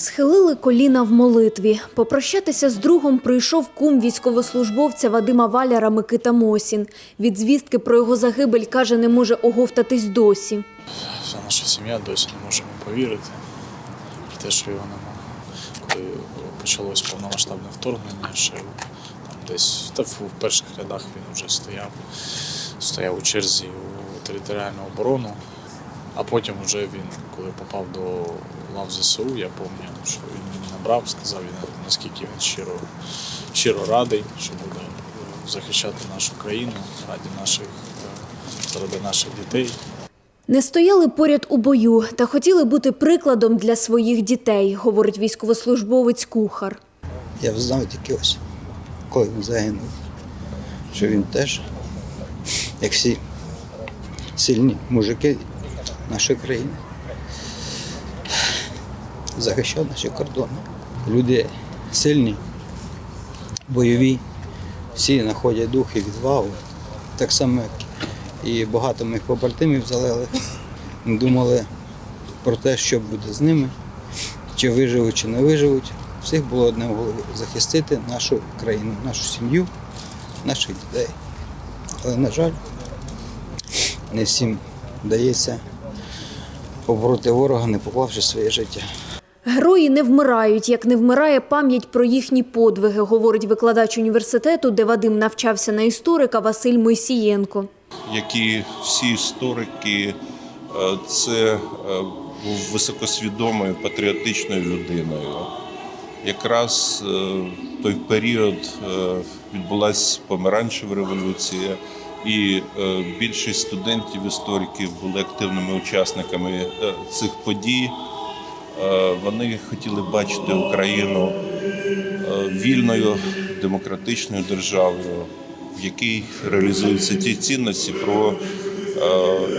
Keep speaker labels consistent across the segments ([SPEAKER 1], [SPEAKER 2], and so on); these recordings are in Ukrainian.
[SPEAKER 1] Схилили коліна в молитві. Попрощатися з другом прийшов кум військовослужбовця Вадима Валяра Микита Мосін. Від звістки про його загибель каже, не може оговтатись досі.
[SPEAKER 2] Вся наша сім'я досі не можемо повірити в те, що його нема. Коли почалось повномасштабне вторгнення, ще там десь та в перших рядах він вже стояв, стояв у черзі у територіальну оборону. А потім вже він, коли попав до лав ЗСУ, я пам'ятаю, що він мені набрав, сказав, він, наскільки він щиро, щиро радий, що буде е, захищати нашу країну раді наших, е, заради наших дітей.
[SPEAKER 1] Не стояли поряд у бою та хотіли бути прикладом для своїх дітей, говорить військовослужбовець кухар.
[SPEAKER 3] Я знав тільки ось, коли він загинув, що він теж, як всі сильні мужики нашої країни, захищав наші кордони. Люди сильні, бойові, всі знаходять дух і відвагу. Так само, як і багато моїх побратимів залили. Думали про те, що буде з ними, чи виживуть, чи не виживуть. Всіх було одне в голові захистити нашу країну, нашу сім'ю, наших дітей. Але, на жаль, не всім вдається побороти ворога, не поклавши своє життя.
[SPEAKER 1] Герої не вмирають, як не вмирає пам'ять про їхні подвиги, говорить викладач університету, де Вадим навчався на історика Василь Мойсієнко.
[SPEAKER 4] як і всі історики, е, це е, був високосвідомою патріотичною людиною. Якраз е, в той період відбулася помаранчева революція, і е, більшість студентів, істориків були активними учасниками е, цих подій. Е, Вони хотіли бачити Україну вільною демократичною державою, в якій реалізуються ті цінності, про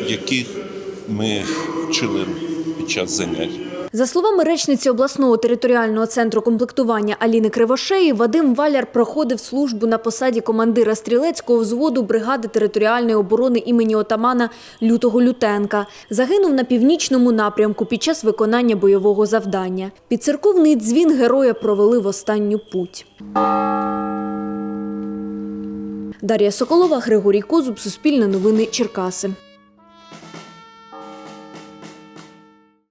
[SPEAKER 4] яких ми вчили під час занять.
[SPEAKER 1] За словами речниці обласного територіального центру комплектування Аліни Кривошеї, Вадим Валяр проходив службу на посаді командира стрілецького взводу бригади територіальної оборони імені отамана Лютого Лютенка. Загинув на північному напрямку під час виконання бойового завдання. Під церковний дзвін героя провели в останню путь. Дар'я Соколова, Григорій Козуб, Суспільне новини Черкаси.